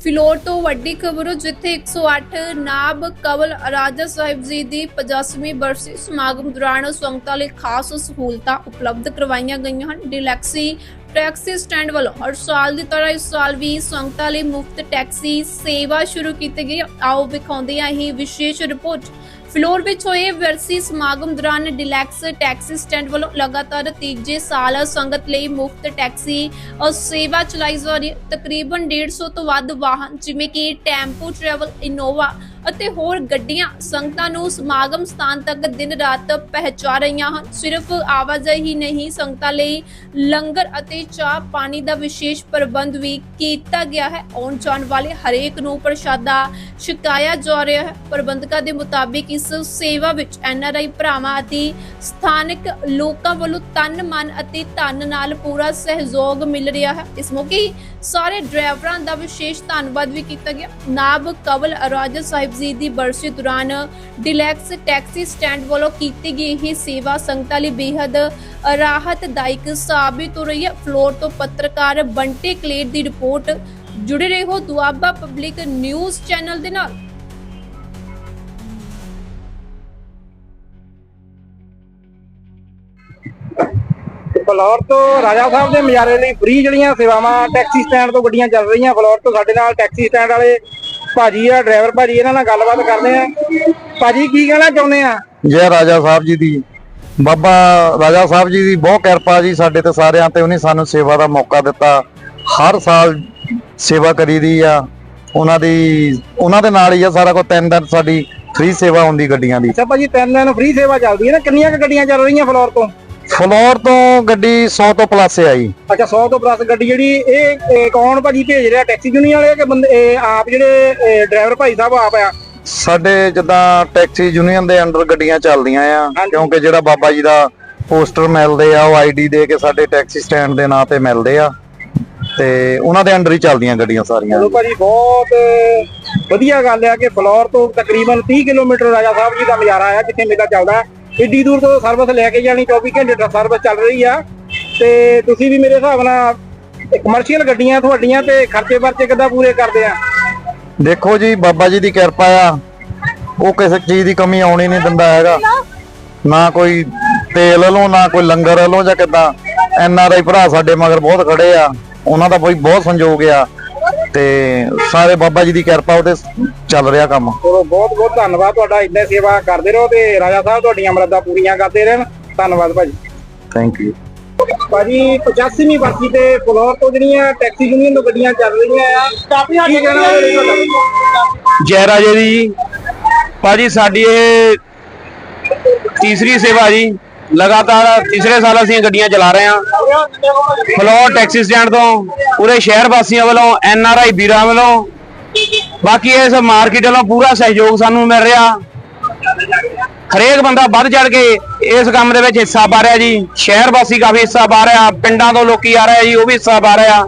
ਫਿਲੌਰ ਤੋਂ ਵੱਡੀ ਖਬਰ, ਜਿੱਥੇ 108 ਨਾਬ ਕਵਲ ਰਾਜਾ ਸਾਹਿਬ ਜੀ ਦੀ 50ਵੀਂ ਬਰਸੀ ਸਮਾਗਮ ਦੌਰਾਨ ਸੰਗਤਾਂ ਲਈ ਖਾਸ ਸਹੂਲਤਾਂ ਉਪਲਬਧ ਕਰਵਾਈਆਂ ਗਈਆਂ ਹਨ। ਡਿਲੈਕਸੀ ਟੈਕਸੀ ਸਟੈਂਡ ਵੱਲੋਂ ਹਰ ਸਾਲ ਦੀ ਤਰ੍ਹਾਂ ਇਸ ਸਾਲ ਵੀ ਸੰਗਤਾਂ ਲਈ ਮੁਫਤ ਟੈਕਸੀ ਸੇਵਾ ਸ਼ੁਰੂ ਕੀਤੀ ਗਈ। ਆਓ ਵਿਖਾਉਂਦੇ ਹਾਂ ਇਹ ਵਿਸ਼ੇਸ਼ ਰਿਪੋਰਟ। ਫਲੋਰ ਵਿੱਚ ਹੋਏ ਵਰਸੀ ਸਮਾਗਮ ਦੌਰਾਨ ਡਿਲੈਕਸ ਟੈਕਸੀ ਸਟੈਂਡ ਵੱਲੋਂ ਲਗਾਤਾਰ ਤੀਜੇ ਸਾਲ ਸੰਗਤ ਲਈ ਮੁਫਤ ਟੈਕਸੀ ਸੇਵਾ ਚਲਾਈ ਜਾ ਰਹੀ। ਹੈ ਤਕਰੀਬਨ 150 ਤੋਂ ਵੱਧ ਵਾਹਨ ਜਿਵੇਂ ਕਿ ਟੈਂਪੂ, ਟਰੈਵਲ, ਇਨੋਵਾ ਅਤੇ ਹੋਰ ਗੱਡੀਆਂ ਸੰਗਤਾਂ ਨੂੰ ਸਮਾਗਮ ਸਥਾਨ ਤੱਕ ਦਿਨ ਰਾਤ ਪਹੁੰਚਾ ਰਹੀਆਂ ਹਨ। ਸਿਰਫ ਆਵਾਜਾਈ ਹੀ ਨਹੀਂ, ਸੰਗਤਾਂ ਲਈ ਲੰਗਰ ਅਤੇ ਚਾਹ ਪਾਣੀ ਦਾ ਵਿਸ਼ੇਸ਼ ਪ੍ਰਬੰਧ ਵੀ ਕੀਤਾ ਗਿਆ ਹੈ। ਆਉਣ ਜਾਣ ਵਾਲੇ ਹਰੇਕ ਨੂੰ ਪ੍ਰਸ਼ਾਦਾ ਛਕਾਇਆ ਜਾ ਰਿਹਾ ਹੈ। ਪ੍ਰਬੰਧਕਾਂ ਦੇ ਮੁਤਾਬਿਕ ਇਸ ਸੇਵਾ ਵਿੱਚ ਐਨਆਰਆਈ ਭਰਾਵਾਂ ਅਤੇ ਸਥਾਨਕ ਲੋਕਾਂ ਵੱਲੋਂ ਤਨ, ਮਨ ਅਤੇ ਧਨ ਨਾਲ ਪੂਰਾ ਸਹਿਯੋਗ ਮਿਲ ਰਿਹਾ ਹੈ। ਇਸ ਮੌਕੇ ਸਾਰੇ ਡਰਾਈਵਰਾਂ ਦਾ ਵਿਸ਼ੇਸ਼ ਧੰਨਵਾਦ ਵੀ ਕੀਤਾ ਗਿਆ। ਨਾਬ ਕਵਲ ਰਾਜਾ ਸਾਹਿਬ ਜੀ ਦੀ ਬਰਸੀ ਦੌਰਾਨ ਡਿਲੈਕਸ ਟੈਕਸੀ ਸਟੈਂਡ ਵੱਲੋਂ ਕੀਤੀ ਗਈ ਇਹ ਸੇਵਾ ਸੰਗਤਾਂ ਲਈ ਬੇहद ਰਾਹਤਦਾਇਕ ਸਾਬਿਤ ਹੋ ਰਹੀ ਹੈ। ਫਲੋਰ ਤੋਂ ਪੱਤਰਕਾਰ ਬੰਟੇ ਕਲੇਰ ਦੀ ਰਿਪੋਰਟ। ਜੁੜੇ ਰਹੋ ਦੁਆਬਾ ਪਬਲਿਕ ਨਿਊਜ਼ ਚੈਨਲ ਦੇ ਨਾਲ। ਫਲੋਰ ਤੋਂ ਰਾਜਾ ਸਾਹਿਬ ਦੇ ਮਜਾਰੇ ਲਈ ਫ੍ਰੀ ਜਿਹੜੀਆਂ ਸੇਵਾਵਾਂ, ਟੈਕਸੀ ਸਟੈਂਡ ਤੋਂ ਗੱਡੀਆਂ ਚੱਲ ਰਹੀਆਂ, ਫਲੋਰ ਤੋਂ ਸਾਡੇ ਨਾਲ ਟੈਕਸੀ ਸਟੈਂਡ ਵਾਲੇ ਭਾਜੀ ਆ ਡਰਾਈਵਰ ਭਾਜੀ ਇਹਨਾਂ ਨਾਲ ਗੱਲਬਾਤ ਕਰਦੇ ਆ। ਭਾਜੀ ਕੀ ਕਹਿਣਾ ਚਾਹੁੰਦੇ ਆ? ਜੈ ਰਾਜਾ ਸਾਹਿਬ ਜੀ ਦੀ। ਬਾਬਾ ਰਾਜਾ ਸਾਹਿਬ ਜੀ ਦੀ ਬਹੁਤ ਕਿਰਪਾ ਜੀ ਸਾਡੇ ਤੇ ਸਾਰਿਆਂ ਤੇ। ਉਹਨੇ ਸਾਨੂੰ ਸੇਵਾ ਦਾ ਮੌਕਾ ਦਿੱਤਾ। ਹਰ ਸਾਲ ਸੇਵਾ ਕਰੀਦੀ ਆ। ਉਹਨਾਂ ਦੀ ਉਹਨਾਂ ਦੇ ਨਾਲ ਹੀ ਆ ਸਾਰਾ ਕੁਝ। ਤਿੰਨ ਦਿਨ ਸਾਡੀ ਫ੍ਰੀ ਸੇਵਾ ਹੁੰਦੀ ਗੱਡੀਆਂ ਦੀ। ਅੱਛਾ ਭਾਜੀ ਤਿੰਨ ਦਿਨ ਫ੍ਰੀ ਸੇਵਾ ਚੱਲਦੀ ਹੈ ਨਾ? ਕਿੰਨੀਆਂ ਕੁ ਗੱਡੀਆਂ ਚੱਲ ਰਹੀਆਂ ਫਲੋਰ ਤੋਂ? ਫਲੋਰ ਤੋਂ ਗੱਡੀ 100 ਤੋਂ ਪਲੱਸ ਆ ਜੀ। ਅੱਛਾ 100 ਤੋਂ ਪਲੱਸ ਗੱਡੀ ਜਿਹੜੀ ਇਹ ਇਹ ਕੌਣ ਭਾਜੀ ਭੇਜ ਰਿਹਾ? ਟੈਕਸੀ ਯੂਨੀਅਨ ਵਾਲੇ ਕਿ ਬੰਦੇ ਇਹ ਆਪ ਜਿਹੜੇ ਡਰਾਈਵਰ ਭਾਈ ਸਾਹਿਬ ਆਪ ਆ? ਸਾਡੇ ਜਿੱਦਾਂ ਟੈਕਸੀ ਯੂਨੀਅਨ ਦੇ ਅੰਡਰ ਗੱਡੀਆਂ ਚੱਲਦੀਆਂ ਆ। ਕਿਉਂਕਿ ਜਿਹੜਾ ਬਾਬਾ ਜੀ ਦਾ ਪੋਸਟਰ ਮਿਲਦੇ ਆ ਉਹ ਆਈਡੀ ਦੇ ਕੇ ਸਾਡੇ ਟੈਕਸੀ ਸਟੈਂਡ ਦੇ ਨਾਂ ਤੇ ਮਿਲਦੇ ਆ। ਤੇ ਉਹਨਾਂ ਦੇ ਅੰਡਰ ਹੀ ਚੱਲਦੀਆਂ ਗੱਡੀਆਂ ਸਾਰੀਆਂ। ਚਲੋ ਭਾਜੀ ਬਹੁਤ ਵਧੀਆ ਗੱਲ ਆ ਕਿ ਫਲੋਰ ਤੋਂ ਤਕਰੀਬਨ 30 ਕਿਲੋਮੀਟਰ ਰਾਜਾ ਸਾਹਿਬ ਜੀ ਦਾ ਨਜ਼ਾਰਾ ਆ ਜਿੱਥੇ ਮੇਲਾ ਚੱਲਦਾ। ਹੈ। ਏਡੀ ਦੂਰ ਤੋਂ ਸਰਵਿਸ ਲੈ ਕੇ ਜਾਣੀ 24 ਘੰਟੇ ਦਾ ਸਰਵਿਸ ਚੱਲ ਰਹੀ ਆ। ਤੇ ਤੁਸੀਂ ਵੀ ਮੇਰੇ ਹਿਸਾਬ ਨਾਲ ਕਮਰਸ਼ੀਅਲ ਗੱਡੀਆਂ ਤੁਹਾਡੀਆਂ ਤੇ ਖਰਚੇ ਵਰਚੇ ਕਿੱਦਾਂ ਪੂਰੇ ਕਰਦੇ ਆ? ਦੇਖੋ ਜੀ, ਬਾਬਾ ਜੀ ਦੀ ਕਿਰਪਾ ਆ। ਉਹ ਕਿਸੇ ਚੀਜ਼ ਦੀ ਕਮੀ ਆਉਣੀ ਨਹੀਂ ਦਿੰਦਾ ਹੈਗਾ। ਨਾ ਕੋਈ ਤੇਲ ਵੱਲੋਂ, ਨਾ ਕੋਈ ਲੰਗਰ ਵੱਲੋਂ ਜਾਂ ਕਿਦਾਂ। ਐਨ ਆਰ ਆਈ ਭਰਾ ਸਾਡੇ ਮਗਰ ਬਹੁਤ ਖੜੇ ਆ। ਉਹਨਾਂ ਦਾ ਕੋਈ ਬਹੁਤ ਸੰਯੋਗ ਆ। ਤੇ ਸਾਰੇ ਬਾਬਾ ਜੀ ਦੀ ਕਿਰਪਾ ਉਹਤੇ ਚੱਲ ਰਿਹਾ ਕੰਮ। ਚਲੋ ਬਹੁਤ ਬਹੁਤ ਧੰਨਵਾਦ ਤੁਹਾਡਾ ਇੰਨੇ ਸੇਵਾ ਕਰਦੇ ਰਹੋ ਤੇ ਰਾਜਾ ਸਾਹਿਬ ਤੁਹਾਡੀਆਂ ਮਰਦਾਂ ਪੂਰੀਆਂ ਕਰਦੇ ਰਹਿਣ। ਧੰਨਵਾਦ ਭਾਜੀ। ਥੈਂਕ ਯੂ ਭਾਜੀ 85ਵੀਂ ਵਰਸੀ ਤੇ ਫਲੋਰ ਤੋਂ ਜਿਹੜੀਆਂ ਟੈਕਸੀ ਯੂਨੀਅਨ ਤੋਂ ਗੱਡੀਆਂ ਚੱਲ ਰਹੀਆਂ ਆ ਉਹਦੇ ਜੈ ਰਾਜੇ ਦੀ। ਜੀ ਭਾਜੀ ਸਾਡੀ ਇਹ ਤੀਸਰੀ ਸੇਵਾ ਜੀ। ਲਗਾਤਾਰ ਤੀਸਰੇ ਸਾਲ ਅਸੀਂ ਗੱਡੀਆਂ ਚਲਾ ਰਹੇ ਹਾਂ। ਫਲੋਰ ਟੈਕਸੀ ਸਟੈਂਡ ਤੋਂ ਪੂਰੇ ਸ਼ਹਿਰ ਵਾਸੀਆਂ ਵੱਲੋਂ, ਐਨ ਆਰ ਆਈ ਵੀਰਾਂ ਵੱਲੋਂ, ਬਾਕੀ ਇਸ ਮਾਰਕੀਟ ਵੱਲੋਂ ਪੂਰਾ ਸਹਿਯੋਗ ਸਾਨੂੰ ਮਿਲ ਰਿਹਾ। ਹਰੇਕ ਬੰਦਾ ਵੱਧ ਚੜ ਕੇ ਇਸ ਕੰਮ ਦੇ ਵਿੱਚ ਹਿੱਸਾ ਪਾ ਰਿਹਾ ਜੀ। ਸ਼ਹਿਰ ਵਾਸੀ ਕਾਫੀ ਹਿੱਸਾ ਪਾ ਰਿਹਾ, ਪਿੰਡਾਂ ਤੋਂ ਲੋਕੀ ਆ ਰਹੇ ਜੀ, ਉਹ ਵੀ ਹਿੱਸਾ ਪਾ ਰਹੇ ਆ।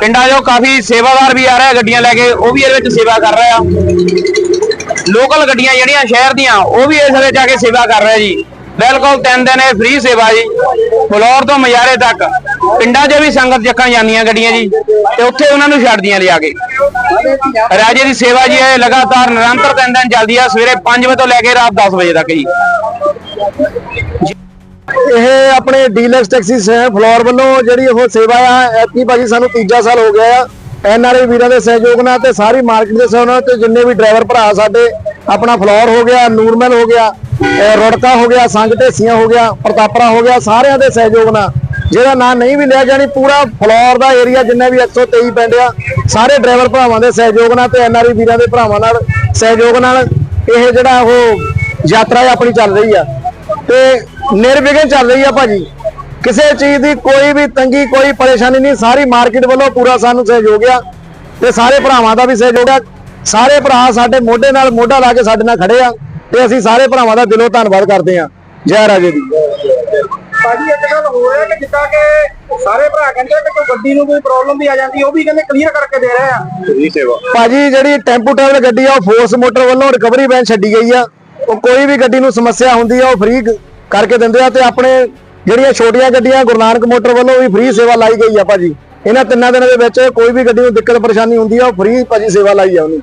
ਪਿੰਡਾਂ 'ਚੋਂ ਕਾਫੀ ਸੇਵਾਦਾਰ ਵੀ ਆ ਰਹੇ ਗੱਡੀਆਂ ਲੈ ਕੇ, ਉਹ ਵੀ ਇਹਦੇ ਵਿੱਚ ਸੇਵਾ ਕਰ ਰਹੇ ਆ। ਲੋਕਲ ਗੱਡੀਆਂ ਜਿਹੜੀਆਂ ਸ਼ਹਿਰ ਦੀਆਂ, ਉਹ ਵੀ ਇਸ ਵਿੱਚ ਆ ਕੇ ਸੇਵਾ ਕਰ ਰਹੇ ਜੀ। ਬਿਲਕੁਲ ਤਿੰਨ ਦਿਨ ਇਹ ਫ੍ਰੀ ਸੇਵਾ ਜੀ, ਫਲੋਰ ਤੋਂ ਮਜਾਰੇ ਤੱਕ। ਪਿੰਡਾਂ 'ਚ ਵੀ ਸੰਗਤ ਚੱਕਾਂ ਜਾਂਦੀਆਂ ਗੱਡੀਆਂ ਜੀ, ਤੇ ਉੱਥੇ ਉਹਨਾਂ ਨੂੰ ਛੱਡਦੀਆਂ ਲਿਆ ਕੇ। ਰਾਜੇ ਦੀ ਸੇਵਾ ਜੀ ਇਹ ਲਗਾਤਾਰ ਨਿਰੰਤਰ ਤਿੰਨ ਦਿਨ ਚੱਲਦੀ ਆ, ਸਵੇਰੇ 5 ਵਜੇ ਤੋਂ ਲੈ ਕੇ ਰਾਤ 10 ਵਜੇ ਤੱਕ ਜੀ। ਇਹ ਆਪਣੇ ਡੀਲਕਸ ਟੈਕਸੀ ਸਟੈਂਡ ਫਲੋਰ ਵੱਲੋਂ ਜਿਹੜੀ ਉਹ ਸੇਵਾ ਆ, ਐਤਕੀ ਭਾਜੀ ਸਾਨੂੰ ਤੀਜਾ ਸਾਲ ਹੋ ਗਿਆ ਆ। ਐਨਆਰਆਈ ਵੀਰਾਂ ਦੇ ਸਹਿਯੋਗ ਨਾਲ ਤੇ ਸਾਰੀ ਮਾਰਕੀਟ ਦੇ ਸਹਿਯੋਗ ਨਾਲ ਤੇ ਜਿੰਨੇ ਵੀ ਡਰਾਈਵਰ ਭਰਾ ਸਾਡੇ, ਆਪਣਾ ਫਲੋਰ ਹੋ ਗਿਆ ਨੂਰਮਲ ਹੋ ਗਿਆ ਰੁੜਕਾ ਹੋ ਗਿਆ ਸੰਗ ਢੇਸੀਆਂ ਹੋ ਗਿਆ, ਪ੍ਰਤਾਪਰਾ ਹੋ ਗਿਆ, ਸਾਰਿਆਂ ਦੇ ਸਹਿਯੋਗ ਨਾਲ। ਜਿਹੜਾ ਨਾਂ ਨਹੀਂ ਵੀ ਲਿਆ ਜਾਣੀ ਪੂਰਾ ਫਲੋਰ ਦਾ ਏਰੀਆ ਜਿੰਨੇ ਵੀ 123 ਪਿੰਡ ਆ, ਸਾਰੇ ਡਰਾਈਵਰ ਭਰਾਵਾਂ ਦੇ ਸਹਿਯੋਗ ਨਾਲ ਤੇ ਐਨਆਰਆਈ ਵੀਰਾਂ ਦੇ ਭਰਾਵਾਂ ਨਾਲ ਸਹਿਯੋਗ ਨਾਲ ਇਹ ਜਿਹੜਾ ਉਹ ਯਾਤਰਾ ਆਪਣੀ ਚੱਲ ਰਹੀ ਆ। ਤੇ ਨਿਰਵਿਘਨ ਚੱਲ ਰਹੀ ਆ ਭਾਜੀ। ਕਿਸੇ ਚੀਜ਼ ਦੀ ਕੋਈ ਵੀ ਤੰਗੀ, ਕੋਈ ਪਰੇਸ਼ਾਨੀ ਨਹੀਂ, ਸਾਰੀ ਮਾਰਕੀਟ ਵੱਲੋਂ ਪੂਰਾ ਸਾਨੂੰ ਸਹਿਯੋਗ ਆ ਤੇ ਸਾਰੇ ਭਰਾਵਾਂ ਦਾ ਵੀ ਸਹਿਯੋਗ ਆ। ਸਾਰੇ ਭਰਾ ਸਾਡੇ ਮੋਢੇ ਨਾਲ ਮੋਢਾ ਲਾ ਕੇ ਸਾਡੇ ਨਾਲ ਖੜੇ ਆ। ਤੇ ਅਸੀਂ ਸਾਰੇ ਭਰਾਵਾਂ ਦਾ ਦਿਲੋਂ ਧੰਨਵਾਦ ਕਰਦੇ ਆ ਜੈ ਰਾਜੇ ਦੀ। ਭਾਜੀ ਇੱਕ ਗੱਲ ਹੋਰ ਹੈ ਕਿ ਜਿੱਦਾਂ ਕਿ ਸਾਰੇ ਭਰਾ ਕਹਿੰਦੇ ਕਿ ਕੋਈ ਗੱਡੀ ਨੂੰ ਕੋਈ ਪ੍ਰੋਬਲਮ ਵੀ ਆ ਜਾਂਦੀ ਉਹ ਵੀ ਕਹਿੰਦੇ ਕਲੀਅਰ ਕਰਕੇ ਦੇ ਰਹੇ ਆ। ਭਾਜੀ ਜਿਹੜੀ ਟੈਂਪੂ ਟਰੈਵਲ ਗੱਡੀ ਆ ਉਹ ਫੋਰਸ ਮੋਟਰ ਵੱਲੋਂ ਰਿਕਵਰੀ ਵੈਨ ਛੱਡੀ ਗਈ ਆ। ਉਹ ਕੋਈ ਵੀ ਗੱਡੀ ਨੂੰ ਸਮੱਸਿਆ ਹੁੰਦੀ ਆ ਉਹ ਫ੍ਰੀ ਕਰਕੇ ਦਿੰਦੇ ਆ ਤੇ ਆਪਣੇ ਜਿਹੜੀਆਂ ਛੋਟੀਆਂ ਗੱਡੀਆਂ ਗੁਰੂ ਨਾਨਕ ਮੋਟਰ ਵੱਲੋਂ ਵੀ ਫ੍ਰੀ ਸੇਵਾ ਲਾਈ ਗਈ ਆ ਭਾਜੀ। ਇਹਨਾਂ ਤਿੰਨਾਂ ਦਿਨਾਂ ਦੇ ਵਿੱਚ ਕੋਈ ਵੀ ਗੱਡੀ ਨੂੰ ਦਿੱਕਤ ਪਰੇਸ਼ਾਨੀ ਹੁੰਦੀ ਆ ਉਹ ਫ੍ਰੀ ਭਾਜੀ ਸੇਵਾ ਲਾਈ ਆ ਉਹਨੂੰ।